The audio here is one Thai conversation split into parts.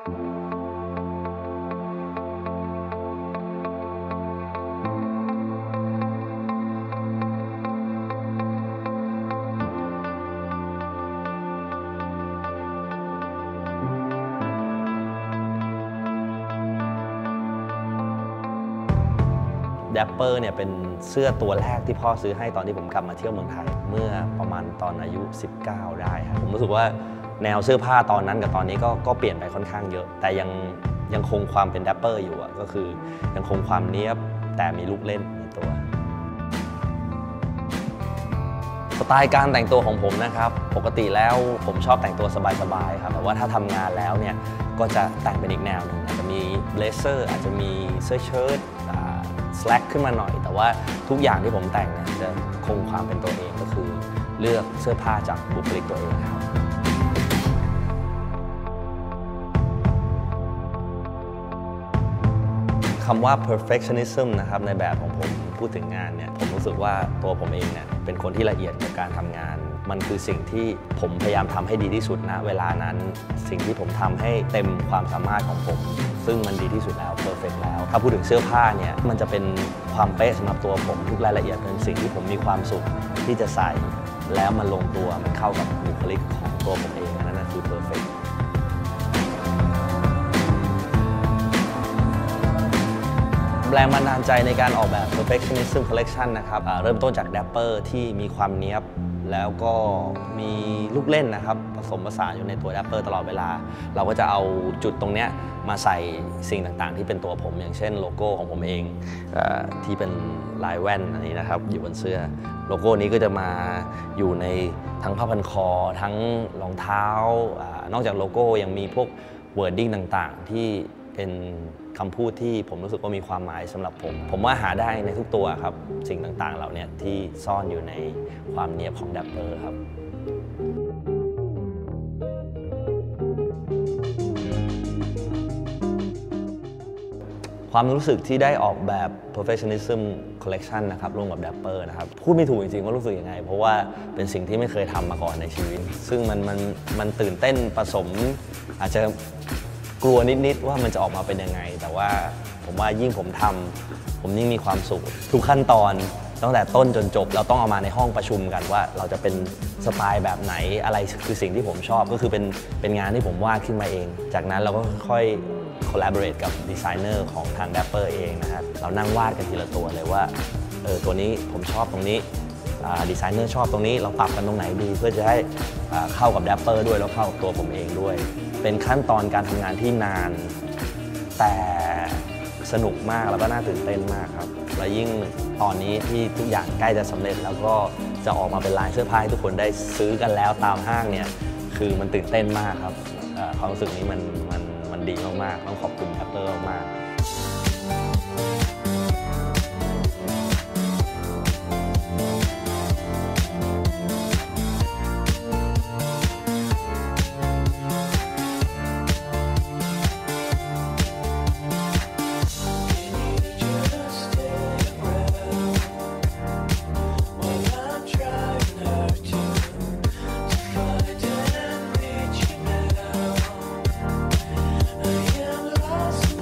แดปเปอร์เนี่ยเป็นเสื้อตัวแรกที่พ่อซื้อให้ตอนที่ผมกลับมาเที่ยวเมืองไทย เมื่อประมาณตอนอายุ 19 ได้ครับผมรู้สึกว่า แนวเสื้อผ้าตอนนั้นกับตอนนี้ก็ก็เปลี่ยนไปค่อนข้างเยอะ แต่ยังยังคงความเป็นแดปเปอร์อยู่อะก็คือยังคงความเนี้ยบแต่มีลูกเล่นในตัว สไตล์การแต่งตัวของผมนะครับ ปกติแล้วผมชอบแต่งตัวสบายๆครับแต่ว่าถ้าทำงานแล้วเนี่ยก็จะแต่งเป็นอีกแนวหนึ่งอาจจะมีเบลเซอร์อาจจะมีเสื้อเชิ้ตสแลกขึ้นมาหน่อย แต่ว่าทุกอย่างที่ผมแต่งเนี่ยจะคงความเป็นตัวเองก็คือ เลือกเสื้อผ้าจากบุคลิกตัวเองครับ คำว่า perfectionism นะครับในแบบของผมพูดถึงงานเนี่ยผมรู้สึกว่าตัวผมเองเนี่ยเป็นคนที่ละเอียดกับการทำงาน มันคือสิ่งที่ผมพยายามทำให้ดีที่สุดนะเวลานั้น สิ่งที่ผมทำให้เต็มความสามารถของผมซึ่งมันดีที่สุดแล้ว perfect แล้ว ถ้าพูดถึงเสื้อผ้าเนี่ยมันจะเป็นความเป๊ะสำหรับตัวผมทุกรายละเอียดเป็นสิ่งที่ผมมีความสุขที่จะใส่ แล้วมันลงตัวมันเข้ากับบุคลิกของตัวผมเองนั้นคือ perfect แรงบันดาลใจในการออกแบบ perfectionism collection นะครับเริ่มต้นจากแดปเปอร์ที่มีความเนี้ยบ แล้วก็มีลูกเล่นนะครับ ผสมผสานอยู่ในตัวแดปเปอร์ตลอดเวลา เราก็จะเอาจุดตรงเนี้ยมาใส่สิ่งต่างๆ ที่เป็นตัวผม อย่างเช่นโลโก้ของผมเองเอที่เป็นลายแว่นอันนี้นะครับ อยู่บนเสื้อโลโก้นี้ก็จะมาอยู่ในทั้งผ้าพันคอ ทั้งรองเท้าอนอกจากโลโก้ยังมีพวก wording ต่างๆ ที่ เป็นคำพูดที่ผมรู้สึกว่ามีความหมายสำหรับผม ผมว่าหาได้ในทุกตัวครับ สิ่งต่างๆเหล่านี้ที่ซ่อนอยู่ในความเนียบของแดปเปอร์ครับความรู้สึกที่ได้ออกแบบ perfectionism collection นะครับร่วมกับ Dapper นะครับ พูดไม่ถูกจริงๆว่ารู้สึกยังไง เพราะว่าเป็นสิ่งที่ไม่เคยทำมาก่อนในชีวิต ซึ่งมันมันมันตื่นเต้นผสมอาจจะ กลัวนิดๆว่ามันจะออกมาเป็นยังไง แต่ว่าผมว่ายิ่งผมทำผมยิ่งมีความสุข ทุกขั้นตอนตั้งแต่ต้นจนจบเราต้องเอามาในห้องประชุมกันว่า เราจะเป็นสไตล์แบบไหนอะไรคือสิ่งที่ผมชอบก็คือเป็นเป็นงานที่ผมวาดขึ้นมาเอง จากนั้นเราก็ค่อย collaborate กับดีไซเนอร์ของทาง Dapper เองนะครับเรานั่งวาดกันทีละตัวเลยว่าเออตัวนี้ผมชอบตรงนี้ ดีไซเนอร์ชอบตรงนี้เราปรับกันตรงไหนดี เพื่อจะให้เข้ากับ Dapper ด้วยแล้วเข้ากับตัวผมเองด้วย เป็นขั้นตอนการทำงานที่นาน แต่สนุกมากแล้วก็น่าตื่นเต้นมากครับ และยิ่งตอนนี้ที่ทุกอย่างใกล้จะสำเร็จ แล้วก็จะออกมาเป็นลายเสื้อผ้าให้ทุกคนได้ซื้อกันแล้วตามห้างเนี่ยคือมันตื่นเต้นมากครับความรู้สึกนี้มันมันมันดีมากๆต้องขอบคุณแอปเปิลมากๆ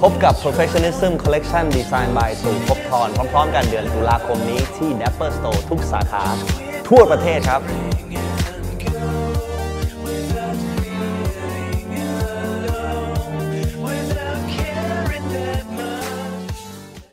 พบกับ Perfectionism Collection Design by สูงพบทรพร้อมๆ กันเดือนตุลาคมนี้ที่ Dapper Store ทุกสาขา ทั่วประเทศครับ